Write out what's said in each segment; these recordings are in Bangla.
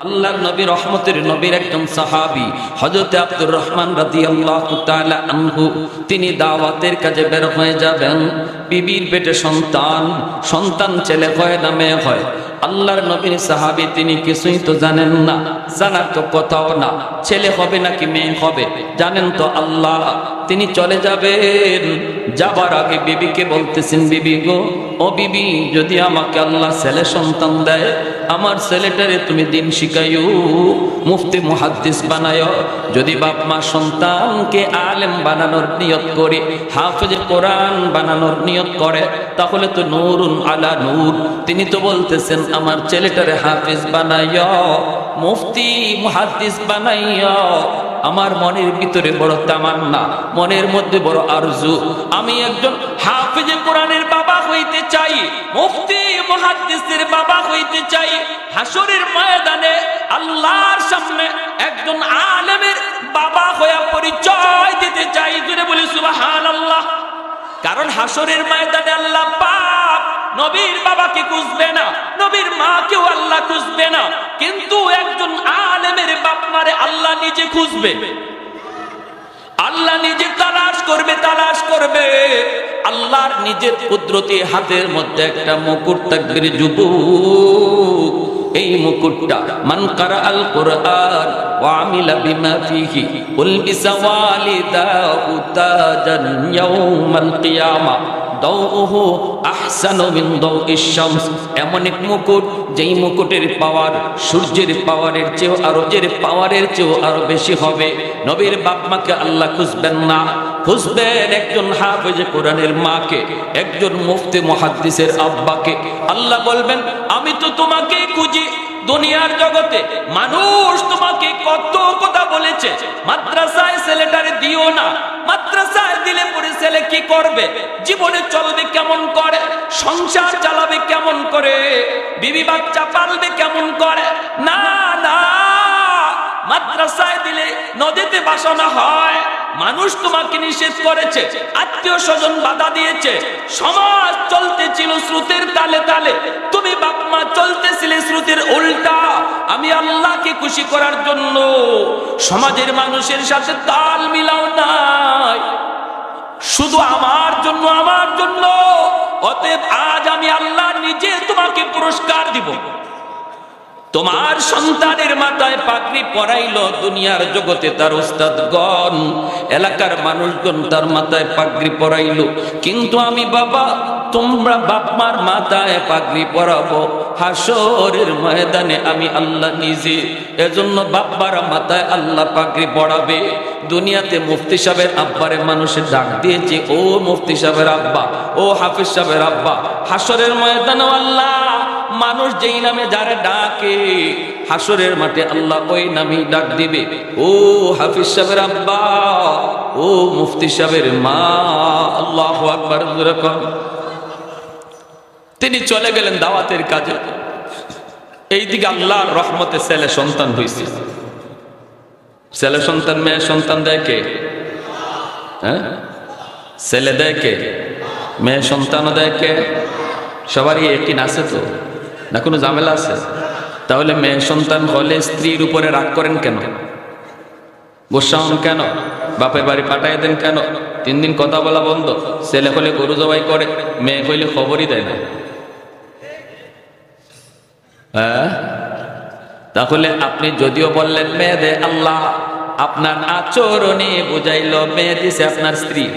আল্লাহর নবী রহমতের নবীর একজন সাহাবি হজরত আব্দুর রহমান রাজি আল্লাহ আনহু, তিনি দাওয়াতের কাজে বের হয়ে যাবেন। বিবির পেটে সন্তান সন্তান ছেলে হয় না মেয়ে হয়? আল্লাহর নবীর সাহাবী তিনি কিছুই তো জানেন না, জানার তো কথাও না। ছেলে হবে নাকি মেয়ে হবে, জানেন তো আল্লাহ। তিনি চলে যাবেন, যাবার আগে বিবিকে বলতেছেন, বিবি গো, ও বিবি, যদি আমাকে আল্লাহ ছেলে সন্তান দেয়, আমার ছেলেটারে তুমি দিন শিখাইও, মুফতি, মুহাদ্দিস বানায় যদি বাপ মা সন্তানকে আলেম বানানোর নিয়ত করে, হাফেজ কোরআন বানানোর নিয়ত করে, তাহলে তো নূরুন আলা নূর। তিনি তো বলতেছেন আমার ছেলেটারে হাফেজ বানাইয়, মুফতি, মুহাদ্দিস বানাইয়, আমার মনের ভিতরে বড় তামান্না, মনের মধ্যে বড় আরজু। আমি একজন হাফিজে কোরআনের বাবা হইতে চাই, মুফতি, মুহাদ্দিসের বাবা হইতে চাই। হাসরের ময়দানে আল্লাহর সামনে একজন আলেমের বাবা হয়ে পরিচয় দিতে চাই জুড়ে বলি সুবহানাল্লাহ। কারণ হাসরের ময়দানে আল্লাহ পাক নবীর বাবাকে খুঁজবে না, নবীর মাকেও আল্লাহ খুঁজবে না, কিন্তু একজন আলেমের বাপ মারে আল্লাহ নিজে খুঁজবে। আল্লাহ নিজে তালাশ করবে তালাশ করবে। আল্লাহর নিজের কুদরতি হাতের মধ্যে একটা মুকুট থাকবে যুবক এই মুকুটটা, মান কারা আল কোরআন আমিলা বিমা ফিহি উলবিসা ওয়ালিদাহু তাজান ইয়াউমাল কিয়ামা দাউহু আহসানু মিন দাউইশ শামস। এমন এক মুকুট, যেই মুকুটের পাওয়ার সূর্যের পাওয়ারের চেয়েও আরও জের পাওয়ারের চেয়েও আরও বেশি হবে। নবীর বাপ মাকে আল্লাহ খুঁজবেন না। খুঁজবেন একজন হাফেজ কোরআনের মাকে, একজন মুফতি মুহাদ্দিসের আব্বাকে। আল্লাহ বলবেন, আমি তো তোমাকে খুঁজি দুনিয়ার জগতে। মানুষ তোমাকে কত কথা বলেছে। মাদ্রাসায় ছেলেটারে দিও না। মাদ্রাসায় দিলে পরে ছেলে কি করবে? জীবনে চলবে কেমন করে? সংসার চালাবে কেমন করে? বিবি বাচ্চা পালবে কেমন করে? না না। মাদ্রাসায় দিলে নদীতে বাসনা হয়। মানুষ তোমাকে নিষেধ করেছে, আত্মীয় স্বজন বাধা দিয়েছে, সমাজ চলতেছিল স্রোতের তালে তালে। তুমি বাপ মা চলতেছিলে স্রোতের উল্টা। আমি আল্লাহকে খুশি করার জন্য সমাজের মানুষের সাথে তাল মিলাও নাই। শুধু আমার জন্য আমার জন্য। অতএব আজ আমি আল্লাহ নিজে তোমাকে পুরস্কার দিব। তোমার সন্তানের মাথায় পাগড়ি পরাইল দুনিয়ার জগতে তার ওস্তাদগণ এলাকার মানুষজন তার মাথায় পাগড়ি পরাইল। কিন্তু আমি বাবা, তোমরা বাপমার মাথায় পাগড়ি পরাবো। হাসরের ময়দানে আমি আল্লাহ নিজে, এজন্য বাপ্পার মাথায় আল্লাহ পাগড়ি পড়াবে দুনিয়াতে মুফতি সাহেবের আব্বারে মানুষের ডাক দিয়েছে, ও মুফতি সাহেবের আব্বা, ও হাফিজ সাহেবের আব্বা হাসরের ময়দানে আল্লাহ মানুষ যেই নামে যারে ডাকে হাসরের মাঠে আল্লাহ ওই নামেই ডাক দিবে। ও হাফিজ সাহেবের আব্বা, ও মুফতি সাহেবের মা, আল্লাহ তিনি চলে গেলেন দাওয়াতের কাজে। এইদিকে আল্লাহর রহমতে ছেলে সন্তান হয়েছে ছেলে সন্তান, মেয়ে সন্তান দেয় কে? হ্যাঁ? ছেলে দেয় কে? মেয়ে সন্তানও দেয় কে? সবারই একই আছে তো। না কোনো ঝামেলা আছে? তাহলে মেয়ে সন্তান হলে স্ত্রীর উপরে রাগ করেন কেন? গোসা হন কেন? বাপের বাড়ি পাঠাই দেন কেন? তিন দিন কথা বলা বন্ধ। ছেলে হলে গরু জবাই করে, মেয়ে হইলে খবরই দেয় না। হ্যাঁ? তাহলে আপনি যদিও বললেন মেয়ে দে আল্লাহ, আপনার আচরণে বুঝাইল মেয়ে দিছে আপনার স্ত্রী।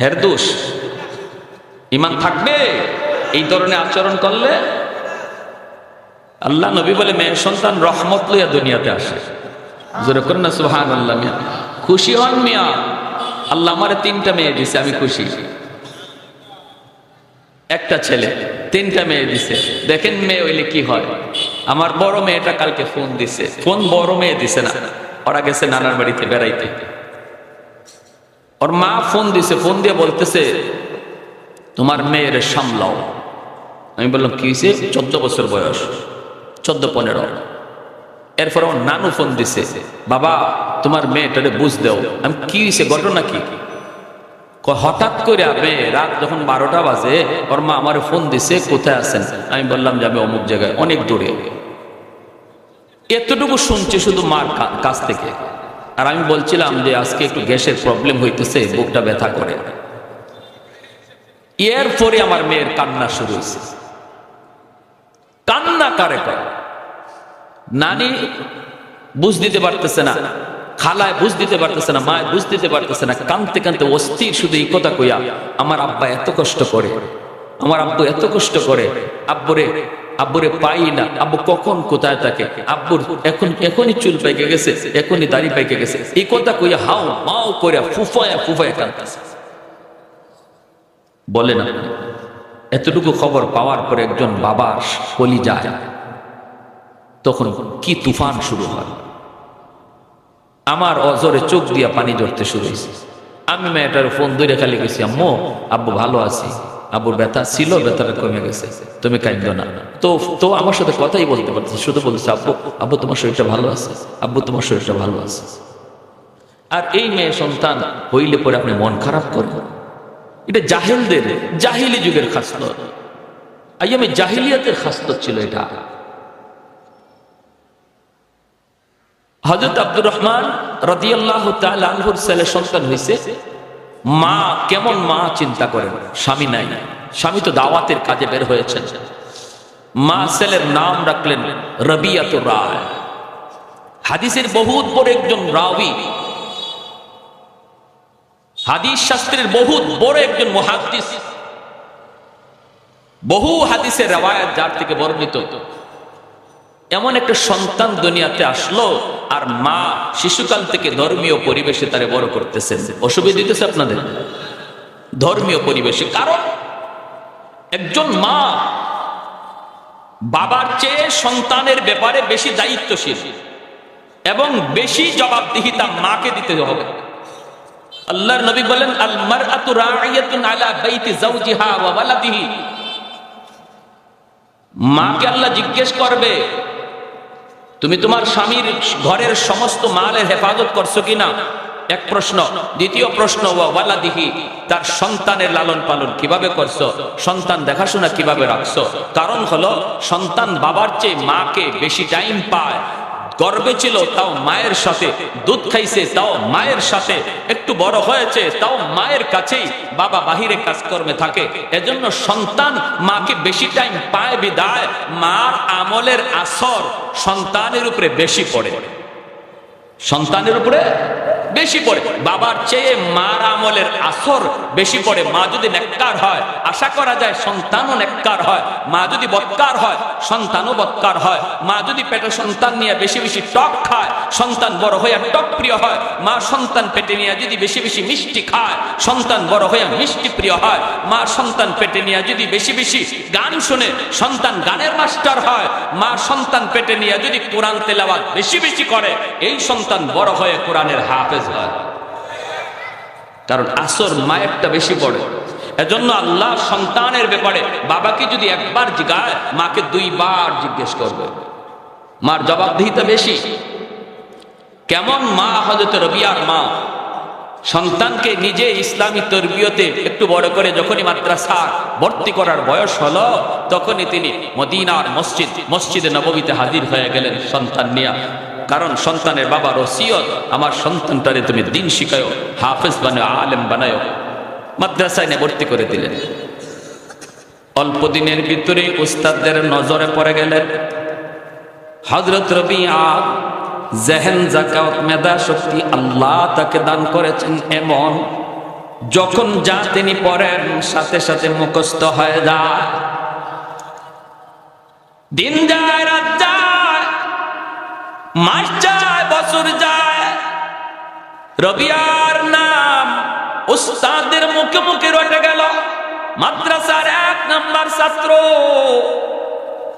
হের দোষ? ইমান থাকবে? এই ধরনের আচরণ করলে আল্লাহ নবী বলে মেয়ে সন্তান রহমত লইয়া দুনিয়াতে আসে। না সুহান আল্লাহ মিয়া। খুশি হন, মিয়া। আল্লাহ আমার তিনটা মেয়ে দিছে, আমি খুশি। একটা ছেলে, তিনটা মেয়ে দিছে। দেখেন মেয়ে হইলে কি হয়? আমার বড় মেয়েটা কালকে ফোন দিছে। ফোন বড় মেয়ে দিছে না। ওরা গেছে নানার বাড়িতে বেড়াইতে। ওর মা ফোন দিছে, ফোন দিয়ে বলতেছে, তোমার মেয়ের সামলাও। আমি বললাম, কি হয়েছে চোদ্দ বছর বয়স, চোদ্দ, পনেরো। এরপর আমার নানু ফোন দিছে, বাবা, তোমার মেয়েটারে বুঝ দেও। আমি, কি হয়েছে ঘটনা কি? হঠাৎ করে আপনি রাত যখন বারোটা বাজে, ওর মা আমার ফোন দিছে, কোথায় আছেন? আমি বললাম যে আমি অমুক জায়গায়, অনেক দূরে। এতটুকু শুনছি শুধু মার কাছ থেকে। আর আমি বলছিলাম যে আজকে একটু গ্যাসের প্রবলেম হইতেছে, বুকটা ব্যথা করে। এরপরে আমার মেয়ের কান্না শুরু হয়েছে কান্না কারে করে? নানি বুঝ দিতে পারতেছে না, খালায় বুঝ দিতে পারতেছে না, মায় বুঝ দিতে পারতেছে না কানতে কানতে অস্থির শুধু এই কথা কইয়া আমার আব্বা এত কষ্ট করে, আমার আব্বু এত কষ্ট করে, আব্বুরে আব্বুরে পাই না, আব্বু কখন কোথায় থাকে? আব্বুর এখন, এখনই চুল পাইকে গেছে, এখনই দাড়ি পাইকে গেছে। এই কথা কইয়া হাও মাও করে ফুফায়া ফুফায়া কানতেছে বলে না এতটুকু খবর পাওয়ার পরে একজন বাবার কলি যায়। তখন কি তুফান শুরু হয়। আমার অজরে চোখ দিয়া পানি ধরতে শুরু হয়েছে আমি মেয়েটার ফোন ধরে খালি গেছি আম্মু, আব্বু ভালো আছি। আব্বুর ব্যথা ছিল, ব্যথাটা কমে গেছে। তুমি কাইন্দ না। তো তো আমার সাথে কথাই বলতে পারছে শুধু বলছে আব্বু আব্বু তোমার শরীরটা ভালো আছে। আব্বু তোমার শরীরটা ভালো আছে। আর এই মেয়ে সন্তান হইলে পরে আপনি মন খারাপ করেন এটা জাহেলদের, জাহিলি যুগের খাসলত আইয়ামে জাহিলিয়াতের খাসলত ছিল এটা। হজরত আব্দুর রহমান রদিয়াল্লাহ আনহুর ছেলে সন্তান হয়েছে মা কেমন মা চিন্তা করেন? স্বামী নাই। স্বামী তো দাওয়াতের কাজে বের হয়েছেন। মা ছেলের নাম রাখলেন রবিয়াত রায়। হাদিসের বহুত বড় একজন রাবি হাদিস শাস্ত্রের বহুত বড় একজন মহাদিস বহু হাদিসের রেওয়ায়াত যার থেকে বর্ণিত। এমন একটা সন্তান দুনিয়াতে আসলো আর মা শিশুকাল থেকে ধর্মীয় পরিবেশে তারে বড় করতেছেন। অসুবিধা দিতেছে আপনাদের? ধর্মীয় পরিবেশে। কারণ একজন মা বাবার চেয়ে সন্তানের ব্যাপারে বেশি দায়িত্বশীল এবং বেশি জবাবদিহিতা মাকে দিতে হবে। আল্লাহর নবী বলেন আল মারআতু রাইয়াতুন আলা বাইতি যাওজিহা ওয়া ওয়ালাদিহি। মাকে আল্লাহ জিজ্ঞেস করবে, তুমি তোমার স্বামীর ঘরের সমস্ত মালের হেফাজত করছ কিনা? এক প্রশ্ন। দ্বিতীয় প্রশ্ন ওয়ালাদিহি? তার সন্তানের লালন পালন কীভাবে করছ? সন্তান দেখাশোনা কীভাবে রাখছো? কারণ হলো, সন্তান বাবার চেয়ে মাকে বেশি টাইম পায়। গর্বে ছিল, তাও মায়ের সাথে। দুধ খাইছে, তাও মায়ের সাথে। একটু বড় হয়েছে, তাও মায়ের কাছেই বাবা বাহিরে কাজকর্মে থাকে। এজন্য সন্তান মাকে বেশি টাইম পায় বিদায়, মার আমলের আসর সন্তানের উপরে বেশি পড়ে। সন্তানের উপরে বেশি পড়ে। বাবার চেয়ে মার আমলের আসর বেশি পড়ে। মা যদি নেককার হয়, আশা করা যায় সন্তানও নেককার হয়। মা যদি বৎকার হয়, সন্তানও বৎকার হয়। মা যদি পেটে সন্তান নিয়ে বেশি বেশি টক খায়, সন্তান বড় হইয়া টক প্রিয় হয়। মা সন্তান পেটে নিয়ে যদি বেশি বেশি মিষ্টি খায়, সন্তান বড় হইয়া মিষ্টি প্রিয় হয়। মা সন্তান পেটে নিয়ে যদি বেশি বেশি গান শুনে, সন্তান গানের মাস্টার হয়। মা সন্তান পেটে নিয়ে যদি কোরআন তেলাওয়াত বেশি বেশি করে, এই সন্তান বড় হয়ে কোরআনের হাফেজ কারণ আসর মায়েরটা বেশি পড়ে। এজন্য আল্লাহ সন্তানের ব্যাপারে বাবাকে যদি একবার জিগায়, মাকে দুইবার জিজ্ঞেস করবে। মার জবাবদিহিতা বেশি। কেমন মা হজরত রবিয়ার মা? সন্তানকে নিজে ইসলামী তরবিয়তে একটু বড় করে যখনই মাদ্রাসা ভর্তি করার বয়স হলো, তখনই তিনি মদিনার মসজিদ, মসজিদে নবমীতে হাজির হয়ে গেলেন সন্তান নিয়া। কারণ সন্তানের বাবার ওসিয়ত, আমার সন্তানটারে তুমি দিন শিখায়ো, হাফেজ বানায়, আলেম বানায়ো। মাদ্রাসায় ভর্তি করে দিলেন। অল্প দিনের ভিতরে উস্তাদদের নজরে পড়ে গেলেন। হজরত রবি জেহেন জাকাত মেধা শক্তি আল্লাহ তাকে দান করেছেন এমন। যখন যা তিনি পড়েন, সাথে সাথে মুখস্থ হয়ে যায়। দিন যায়, রাত যায় মাস যায়, বছর যায়। রবিয়ার নাম উস্তাদের মুখে মুখে রটে গেল। মাদ্রাসার এক নাম্বার ছাত্র।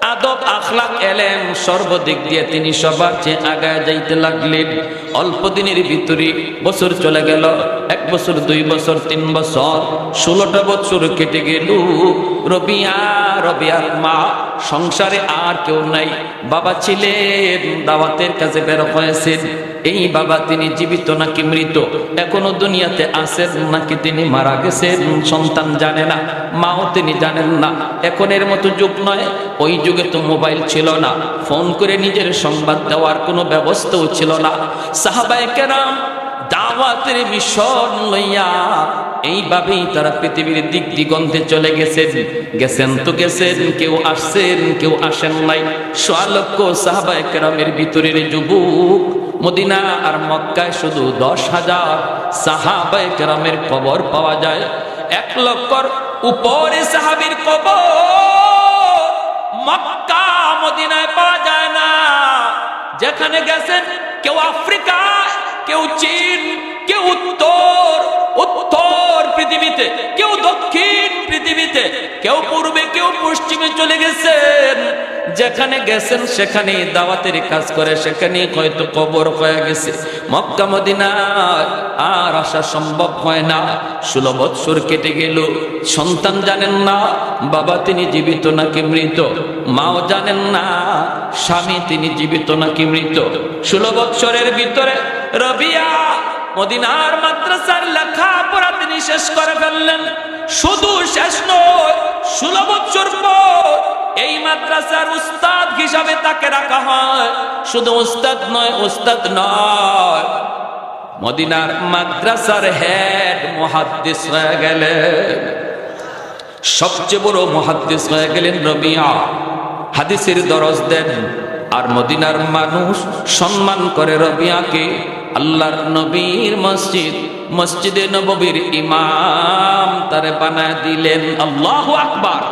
আদব, আখলাক এলেন সর্বদিক দিয়ে তিনি সবার চেয়ে আগায় যাইতে লাগলেন। অল্প দিনের ভিতরে বছর চলে গেল। এক বছর, দুই বছর, তিন বছর, ষোলোটা বছর কেটে গেল। রবিয়া রবিয়ার মা, সংসারে আর কেউ নাই। বাবা ছিলেন, দাওয়াতের কাছে বের হয়েছেন। এই বাবা তিনি জীবিত নাকি মৃত? এখনও দুনিয়াতে আছেন নাকি তিনি মারা গেছেন? সন্তান জানে না, মাও তিনি জানেন না। এখনের মতো যুগ নয়, ওই যুগে তো মোবাইল ছিল না। ফোন করে নিজের সংবাদ দেওয়ার কোনো ব্যবস্থাও ছিল না। সাহাবায়ে কেরাম দাওয়াতের মিশন লইয়া এইভাবেই তারা পৃথিবীর দিক দিগন্তে চলে গেছেন। গেছেন তো গেছেন, কেউ আসছেন, কেউ আসেন নাই। সোয়ালক্ষ সাহাবায়ে কেরামের ভিতরের যুবক মদিনা আর মক্কায় শুধু দশ হাজার সাহাবায়ে কেরামের কবর পাওয়া যায়। এক লক্ষর উপরে সাহাবীর কবর মক্কা, মদিনায় পাওয়া যায় না। যেখানে গেছেন কেউ আফ্রিকায় কেউ চীন, কেউ উত্তর উত্তর পৃথিবীতে, কেউ দক্ষিণ পৃথিবীতে, কেউ পূর্বে, কেউ পশ্চিমে চলে গেছেন। যেখানে গেছেন সেখানে দাওয়াতের কাজ করে সেখানে হয়তো কবর হয়ে গেছে। মক্কা মদিনায় আর আসা সম্ভব হয় না। ষোলো বৎসর কেটে গেল। সন্তান জানেন না, বাবা তিনি জীবিত নাকি মৃত, মাও জানেন না, স্বামী তিনি জীবিত নাকি মৃত। ষোলো বৎসরের ভিতরে রবিয়া মদিনার মাদ্রাসার লেখা লেখাপড়া তিনি শেষ করে ফেললেন। শুধু শেষ নয় বছর পর এই মাদ্রাসার উস্তাদ হিসাবে তাকে রাখা হয়। শুধু উস্তাদ নয় উস্তাদ নয়, মদিনার মাদ্রাসার হেড মহাদ্দিস হয়ে গেলেন। সবচেয়ে বড় মহাদ্দিস হয়ে গেলেন রবিয়া। হাদিসের দরজ দেন, আর মদিনার মানুষ সম্মান করে রবিয়াকে আল্লাহর নবীর মসজিদ, মসজিদে নববীর ইমাম তারে বানায় দিলেন আল্লাহ আকবার।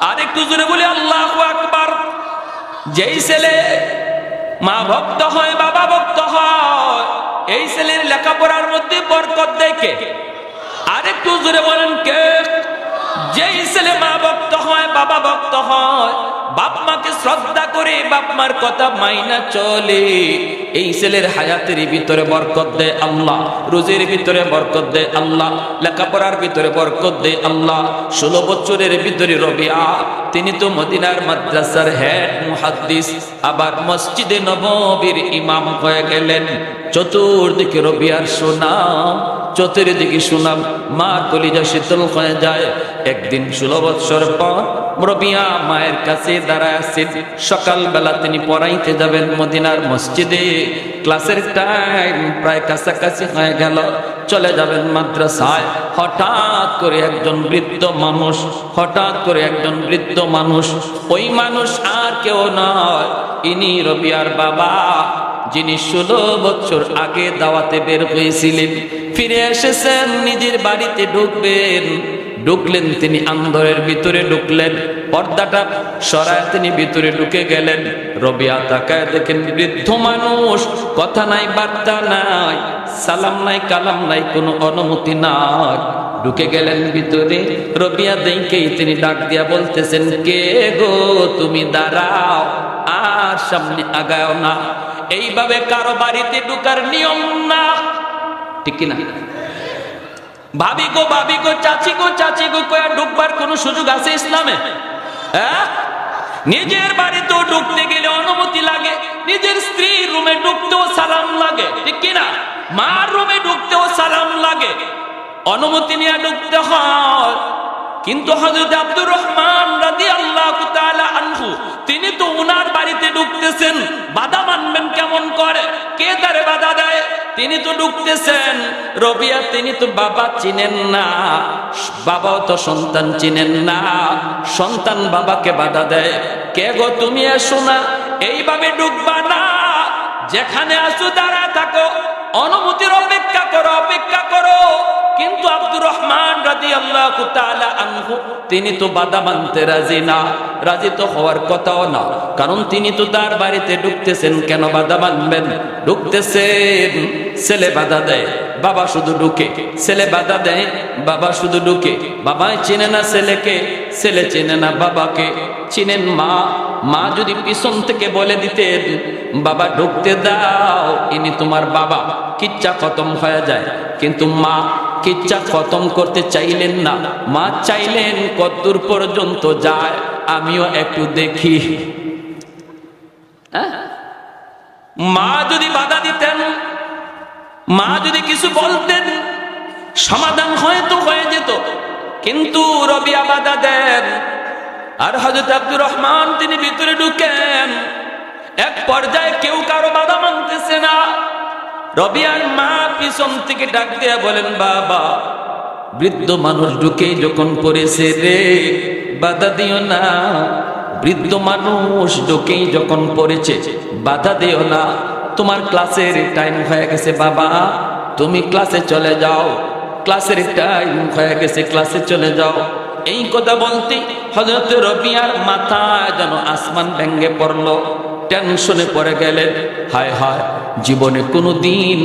আর একটু জোরে বলি, আল্লাহ আকবার। যেই ছেলে মা ভক্ত হয়, বাবা ভক্ত হয়, এই ছেলের লেখাপড়ার মধ্যে বরকত দেখে আরেকটু জোরে বলেন কে? যেই ছেলে মা বাবা ভক্ত হয়। বাপ মাকে শ্রদ্ধা করে বাপ মার কথা মাইনা চলে। এই ছেলের হায়াতের ভিতরে বরকত দে আল্লাহ, রোজের ভিতরে বরকত দে আল্লাহ, লেখাপড়ার ভিতরে বরকত দে আল্লাহ। ষোলো বছরের ভিতরে রবিয়া তিনি তো মদিনার মাদ্রাসার হেড মুহাদ্দিস, আবার মসজিদে নববীর ইমাম হয়ে গেলেন। চতুর্দিকে রবিয়ার সুনাম, চতুর্দিকে সুনাম, মা কলিজা শীতল হয়ে যায়। একদিন ষোলো বৎসর পর রবিয়া মায়ের কাছে দাঁড়ায় আছেন সকালবেলা তিনি পড়াইতে যাবেন মদিনার মসজিদে। ক্লাসের টাইম প্রায় কাছাকাছি হয়ে গেল। চলে যাবেন মাদ্রাসায়। হঠাৎ করে একজন বৃদ্ধ মানুষ, হঠাৎ করে একজন বৃদ্ধ মানুষ, ওই মানুষ আর কেউ নয়। ইনি রবিয়ার বাবা, যিনি ষোলো বছর আগে দাওয়াতে বের হয়েছিলেন। ফিরে এসেছেন, নিজের বাড়িতে ঢুকবেন। ঢুকলেন, তিনি আন্দরের ভিতরে ঢুকলেন, পর্দাটা সরায় তিনি ভিতরে ঢুকে গেলেন। রবিয়া তাকায় দেখেন, বৃদ্ধ মানুষ, কথা নাই, বার্তা নাই, সালাম নাই, কালাম নাই, কোনো অনুমতি নাই। ঢুকে গেলেন ভিতরে, রবিয়া দেখেই তিনি ডাক দিয়া বলতেছেন, কে গো তুমি দাঁড়াও, আর সামনে আগাও না। এইভাবে কারও বাড়িতে ঢুকার নিয়ম না। ঠিক কিনা? ভাবি গো ভাবি গো, চাচি গো চাচি গো, কয়া ঢুকবার সুযোগ আছে ইসলামে? হ্যাঁ? নিজের ঢুকতে গেলে অনুমতি লাগে, নিজের রুমে ঢুকতেও সালাম লাগে, ঠিক কিনা? মার রুমে ঢুকতেও সালাম লাগে, অনুমতি নিয়ে ঢুকতে হয়। কিন্তু হজরত আব্দুর রহমান রাদি আল্লাহ আনহু, তিনি তো উনার বাড়িতে ঢুকতেছেন, বাধা মানবেন কেমন করে? কে তারে বাধা তিনি তো ঢুকতেছেন রবিয়া, তিনি তো বাবা চিনেন না। বাবাও তো সন্তান চিনেন না। সন্তান বাবাকে বাধা দেয়। কে গো তুমি এসো না। এইভাবে ঢুকবা না। যেখানে আসো দাঁড়া থাকো। অনুমতির অপেক্ষা করো অপেক্ষা করো। কিন্তু আব্দুর রহমান রাজি আল্লাহ আনহু, তিনি তো বাধা মানতে রাজি না। রাজি তো হওয়ার কথাও না। কারণ তিনি তো তার বাড়িতে ঢুকতেছেন, কেন বাধা মানবেন? ঢুকতেছেন, ছেলে বাধা দেয়, বাবা শুধু ঢুকে। ছেলে বাধা দেয়, বাবা শুধু ঢুকে। বাবাই চেনে না ছেলেকে, ছেলে চেনে না বাবাকে। চিনেন মা মা যদি পিছন থেকে বলে দিতেন, বাবা, ঢুকতে দাও, ইনি তোমার বাবা। কিচ্ছা খতম হয়ে যায়। কিন্তু মা কিচ্ছা খতম করতে চাইলেন না। মা চাইলেন কতদূর পর্যন্ত যায়, আমিও একটু দেখি। হ্যাঁ? মা যদি বাধা দিতেন, মা যদি কিছু বলতেন, সমাধান হয়তো হয়ে যেত। কিন্তু রবিয়া বাধা দেন, আর হজরত আব্দুর রহমান তিনি ভিতরে ঢুকেন। এক পর্যায়ে কেউ রবিয়ার মা পিছন থেকে ডাক দিয়ে বলেন, বাবা, বৃদ্ধ মানুষ ঢুকে যখন পড়েছে রে, বাধা দিও না। বৃদ্ধ মানুষ ঢুকেই যখন পড়েছে, বাধা দিও না। তোমার ক্লাসের টাইম হয়ে গেছে, বাবা। তুমি ক্লাসে চলে যাও। ক্লাসের টাইম হয়ে গেছে, ক্লাসে চলে যাও। এই কথা বলতে হজরত রবিয়ার মাথা যেন আসমান ভেঙ্গে পড়ল। টেনশনে পড়ে গেলেন। হায় হায়, জীবনে কোনো দিন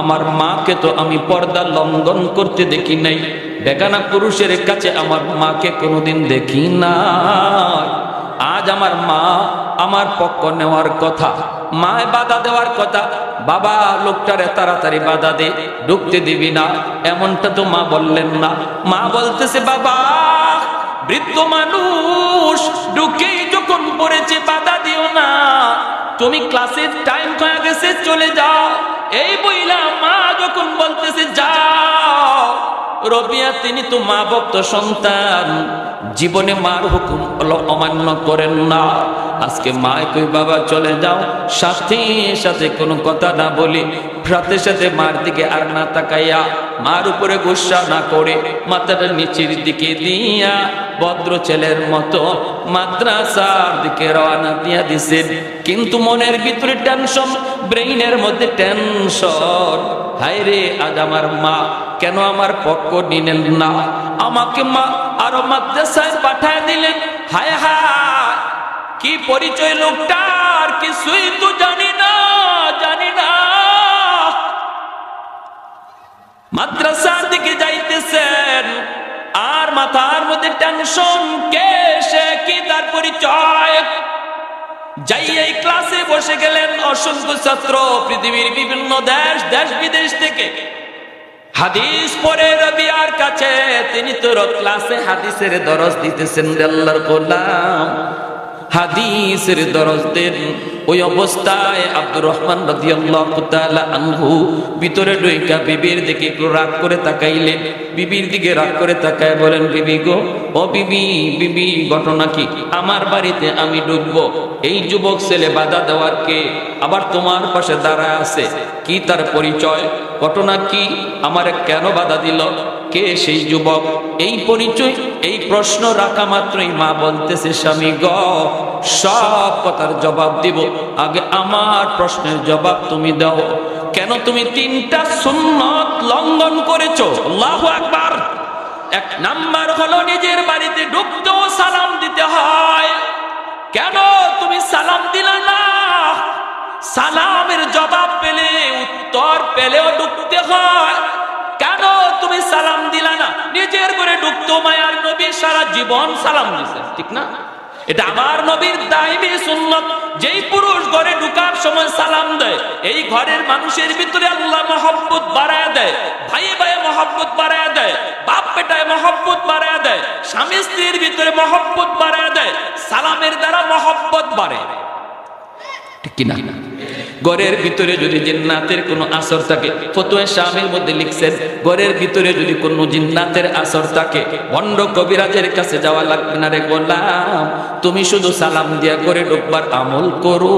আমার মাকে তো আমি পর্দা লঙ্ঘন করতে দেখি নাই। বেগানা পুরুষের কাছে আমার মাকে কোনোদিন দেখি না আজ আমার মা আমার পক্ষ নেওয়ার কথা, মায় বাধা দেওয়ার কথা। বাবা, লোকটারে তাড়াতাড়ি বাধা দে, ঢুকতে দিবি না। এমনটা তো মা বললেন না। মা বলতেছে, বাবা! বৃদ্ধ মানুষ ঢুকেই যখন পড়েছে বাধা দিও না। তুমি ক্লাসের টাইম হয়ে গেছে, চলে যাও। এই বইলা মা যখন বলতেছে, যাও। রবিয়া, তিনি তো মা ভক্ত সন্তান। জীবনে মার হুকুম অমান্য করেন না। আজকে মায় কই, বাবা, চলে যাও। সাথে সাথে কোনো কথা না বলি সাথে সাথে মার দিকে আর না তাকাইয়া মার উপরে গুসা না করে মাথাটা নিচের দিকে দিয়া ভদ্র ছেলের মতো মাদ্রাসার দিকে রওনা দিয়া দিছেন। কিন্তু মনের ভিতরে টেনশন, ব্রেইনের মধ্যে টেনশন। হায় রে আজ আমার মা, কেন আমার পক্ষ নিলেন না? আমাকে মা আরও মাদ্রাসায় পাঠায় দিলেন। হায় হায়, কি পরিচয় লোকটার? কিছুই তো জানি না জানি না। মাদ্রাসার দিকে যাইতেছেন মাথার মধ্যে টেনশন কে সে কি তার পরিচয়? যাই এই ক্লাসে বসে গেলেন অসংখ্য ছাত্র, পৃথিবীর বিভিন্ন দেশ দেশ বিদেশ থেকে। হাদিস পরে রবি আর কাছে, তিনি তোর ক্লাসে হাদিসের দরজ দিতেছেন আল্লাহর গোলাম। হাদিসের দরজ দেন, ওই অবস্থায় আব্দুর রহমান আনহু ভিতরে ডইকা বিবির দিকে একটু রাগ করে তাকাইলেন বিবির দিকে রাগ করে তাকায় বলেন, বিবি গো, ও বিবি বিবি, ঘটনা কি? আমার বাড়িতে আমি ডুববো এই যুবক ছেলে বাধা দেওয়ার কে? আবার তোমার পাশে দাঁড়ায় আছে। কি তার পরিচয়? ঘটনা কি? আমার কেন বাধা দিল? কে সেই যুবক? এই পরিচয়, এই প্রশ্ন রাখা মাত্রই মা বলতেছে, স্বামী গ, সব কথার জবাব দিব। আগে আমার প্রশ্নের জবাব তুমি দাও। কেন তুমি তিনটা সুন্নত লঙ্ঘন করেছ? আল্লাহ একবার এক নাম্বার হলো নিজের বাড়িতে ঢুকতেও সালাম দিতে হয়। কেন তুমি সালাম দিলা না? সালামের জবাব পেলে, উত্তর পেলেও ঢুকতে হয়। কেন তুমি সালাম দিলা না। নিজের করে ঢুকতো মায়ার নবী, সারা জীবন সালাম দিছে, ঠিক না? এটা আমার নবীর দাইমি সুন্নত। যেই পুরুষ ঘরে ঢুকার সময় সালাম দেয়, এই ঘরের মানুষের ভিতরে আল্লাহ মহব্বত বাড়ায় দেয়, ভাই ভাই মহব্বত বাড়ায় দেয়, বাপ বেটায় মহব্বত বাড়ায় দেয়, স্বামী স্ত্রীর ভিতরে মহব্বত বাড়ায় দেয়, সালামের দ্বারা মহব্বত বাড়ে। ঠিক কিনা? গড়ের ভিতরে যদি জিন্নাতের কোনো আসর থাকে। ফতোয়া স্বামীর মধ্যে লিখছেন গড়ের ভিতরে যদি কোনো জিন্নাতের আসর থাকে, ভণ্ড কবিরাজের কাছে যাওয়া লাগবে না রে গোলাম। তুমি শুধু সালাম দিয়া করে ঢুকবার আমল করো।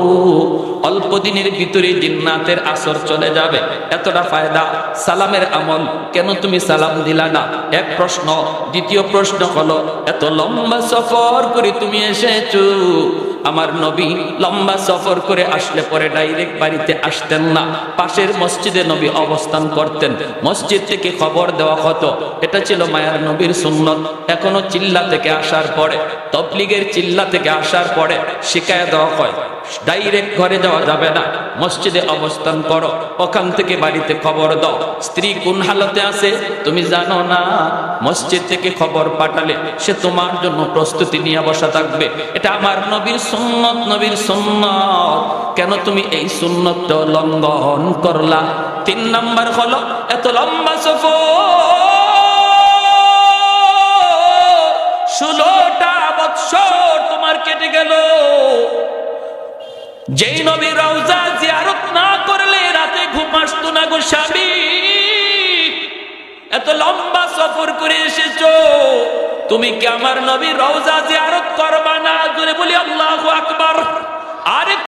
অল্প দিনের ভিতরে জিন্নাতের আসর চলে যাবে। এতটা ফায়দা, সালামের আমল কেন তুমি সালাম দিলা না? এক প্রশ্ন। দ্বিতীয় প্রশ্ন হলো, এত লম্বা সফর করে তুমি এসেছ আমার নবী লম্বা সফর করে আসলে পরে ডাইরেক্ট বাড়িতে আসতেন না। পাশের মসজিদে নবী অবস্থান করতেন। মসজিদ থেকে খবর দেওয়া হতো, এটা ছিল মায়ার নবীর সুন্নত। এখনও চিল্লা থেকে আসার পরে, তবলিগের চিল্লা থেকে আসার পরে শিকায় দেওয়া হয়। ডাইরেক্ট ঘরে যাওয়া যাবে না। মসজিদে অবস্থান করো। ওখান থেকে বাড়িতে খবর দাও। স্ত্রী কোন হালতে আছে? তুমি জানো না। মসজিদ থেকে খবর পাঠালে সে তোমার জন্য প্রস্তুতি নিয়ে বসা থাকবে। এটা আমার নবীর সুন্নত নবীর সুন্নত। কেন তুমি এই সুন্নত লঙ্ঘন করলা? তিন নাম্বার হলো, এত লম্বা সফর। ষোলোটা বৎসর তোমার কেটে গেল। যেই নবী রওজা জিয়ারত না করলে রাতে ঘুম আসতো না গো স্বামী। এত লম্বা সফর করে এসেছ। তুমি কি আমার নবী রওজা জিয়ারত করবা না? জোরে বলি, আল্লাহু আকবার। আরে